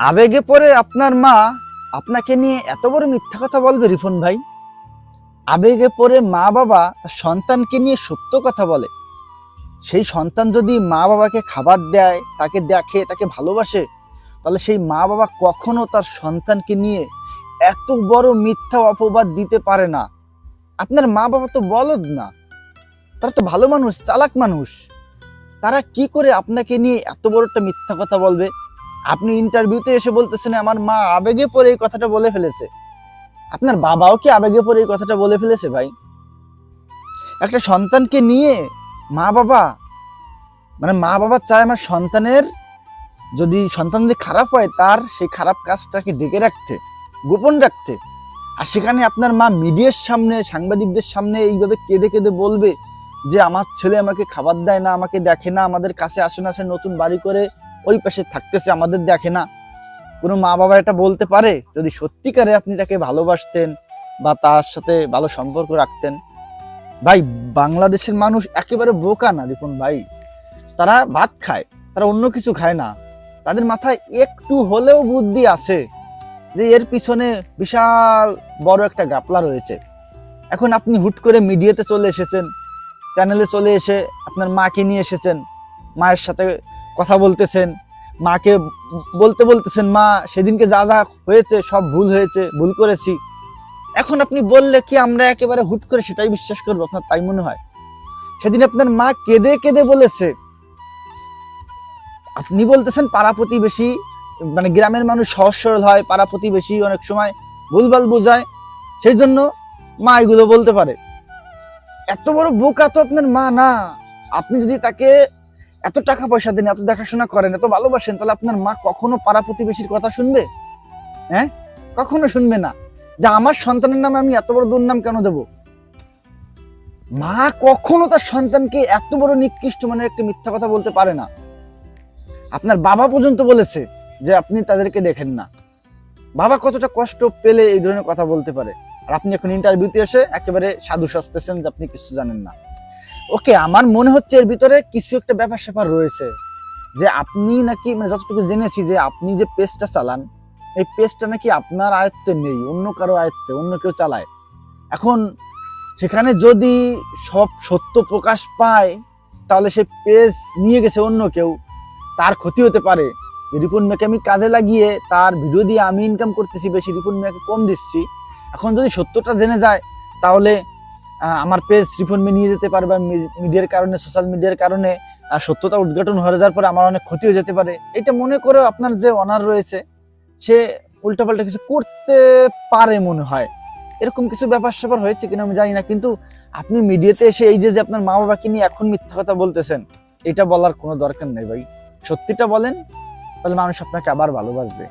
আবেগে পরে আপনার মা আপনাকে নিয়ে এত বড় মিথ্যা কথা বলবে রিফন ভাই? আবেগে পরে মা বাবা সন্তানকে নিয়ে সত্য কথা বলে। সেই সন্তান যদি মা বাবাকে খাবার দেয়, তাকে দেখে, তাকে ভালোবাসে, তাহলে সেই মা বাবা কখনো তার সন্তানকে নিয়ে এত বড় মিথ্যা অপবাদ দিতে পারে না। আপনার মা বাবা তো বলদ না। তারা তো ভালো মানুষ, চালাক মানুষ। তারা কি করে আপনাকে নিয়ে এত বড় একটা মিথ্যা কথা বলবে? আপনি ইন্টারভিউতে এসে বলতেছেন, আমার মা আবেগে পড়ে এই কথাটা বলে ফেলেছে। আপনার বাবাও কি আবেগে পড়ে এই কথাটা বলে ফেলেছে ভাই? একটা সন্তানকে নিয়ে মা বাবা মানে মা বাবা চায় আমার সন্তানের যদি সন্তান যদি খারাপ হয়, তার সেই খারাপ কাজটাকে ডেকে রাখতে, গোপন রাখতে। আর সেখানে আপনার মা মিডিয়ার সামনে, সাংবাদিকদের সামনে এইভাবে কেঁদে কেঁদে বলবে যে, আমার ছেলে আমাকে খাবার দেয় না, আমাকে দেখে না, আমাদের কাছে আসে না, সে নতুন বাড়ি করে ওই পাশে থাকতেছে, আমাদের দেখে না। কোনো মা বাবা এটা বলতে পারে? যদি সত্যিকারে আপনি তাকে ভালোবাসতেন বা তার সাথে ভালো সম্পর্ক রাখতেন। ভাই, বাংলাদেশের মানুষ একেবারে বোকা না দেখুন ভাই। তারা ভাত খায়, তারা অন্য কিছু খায় না। তাদের মাথায় একটু হলেও বুদ্ধি আছে যে এর পিছনে বিশাল বড় একটা গাপলা রয়েছে। এখন আপনি হুট করে মিডিয়াতে চলে এসেছেন, চ্যানেলে চলে এসে আপনার মাকে নিয়ে এসেছেন, মায়ের সাথে কথা বলতেছেন, মাকে বলতে বলতেছেন, মা, সেদিনকে যা যা হয়েছে সব ভুল হয়েছে, ভুল করেছি। এখন আপনি বললে কি আমরা একেবারে হুট করে সেটাই বিশ্বাস করব আপনার তাই মনে হয়? সেদিন আপনার মা কেঁদে কেঁদে বলেছে, আপনি বলতেছেন পাড়া প্রতিবেশী মানে গ্রামের মানুষ সহজ সরল হয়, পাড়া প্রতিবেশী অনেক সময় ভুলভাল বোঝায়, সেই জন্য মা এগুলো বলতে পারে। এত বড় বোকা তো আপনার মা না। আপনি যদি তাকে এত টাকা পয়সা দেন এত দেখাশোনা করেন, এত ভালোবাসেন, তাহলে আপনার মা কখনো পাড়া প্রতিবেশীর কথা শুনবে? হ্যাঁ? কখনো শুনবে না। যে আমার সন্তানের নামে আমি এত বড় দুর্নাম কেন দেব? মা কখনো তার সন্তানকে এত বড় নিকৃষ্ট মানে একটা মিথ্যা কথা বলতে পারে না। আপনার বাবা পর্যন্ত বলেছে যে আপনি তাদেরকে দেখেন না। বাবা কতটা কষ্ট পেলে এই ধরনের কথা বলতে পারে। আর আপনি এখন ইন্টারভিউতে এসে একেবারে সাধু সাজতেছেন যে আপনি কিছু জানেন না। ওকে আমার মনে হচ্ছে এর ভিতরে কিছু একটা ব্যাপার স্যাপার রয়েছে যে আপনি নাকি মানে যতটুকু জেনেছি যে আপনি যে পেজটা চালান, এই পেজটা নাকি আপনার আয়ত্তে নেই, অন্য কারও আয়ত্তে, অন্য কেউ চালায়। এখন সেখানে যদি সব সত্য প্রকাশ পায়, তাহলে সে পেজ নিয়ে গেছে অন্য কেউ, তার ক্ষতি হতে পারে। রিপন মেয়েকে আমি কাজে লাগিয়ে তার ভিডিও দিয়ে আমি ইনকাম করতেছি, বেশি রিপন মেয়েকে কম দিচ্ছি। এখন যদি সত্যটা জেনে যায়, তাহলে আমার পেজ মেয়ে নিয়ে যেতে পারে বা মিডিয়ার কারণে সোশ্যাল মিডিয়ার কারণে সত্যতা উদ্ঘাটন হয়ে যাওয়ার পরে আমার অনেক ক্ষতি হয়ে যেতে পারে। এটা মনে করে আপনার যে অনার রয়েছে, সে উল্টাপাল্টা কিছু করতে পারে মনে হয়। এরকম কিছু ব্যাপার স্যাপার হয়েছে কিনা আমি জানি না, কিন্তু আপনি মিডিয়াতে এসে এই যে যে আপনার মা বাবাকে নিয়ে এখন মিথ্যা কথা বলতেছেন, এটা বলার কোনো দরকার নেই ভাই। সত্যিটা বলেন, তাহলে মানুষ আপনাকে আবার ভালোবাসবে।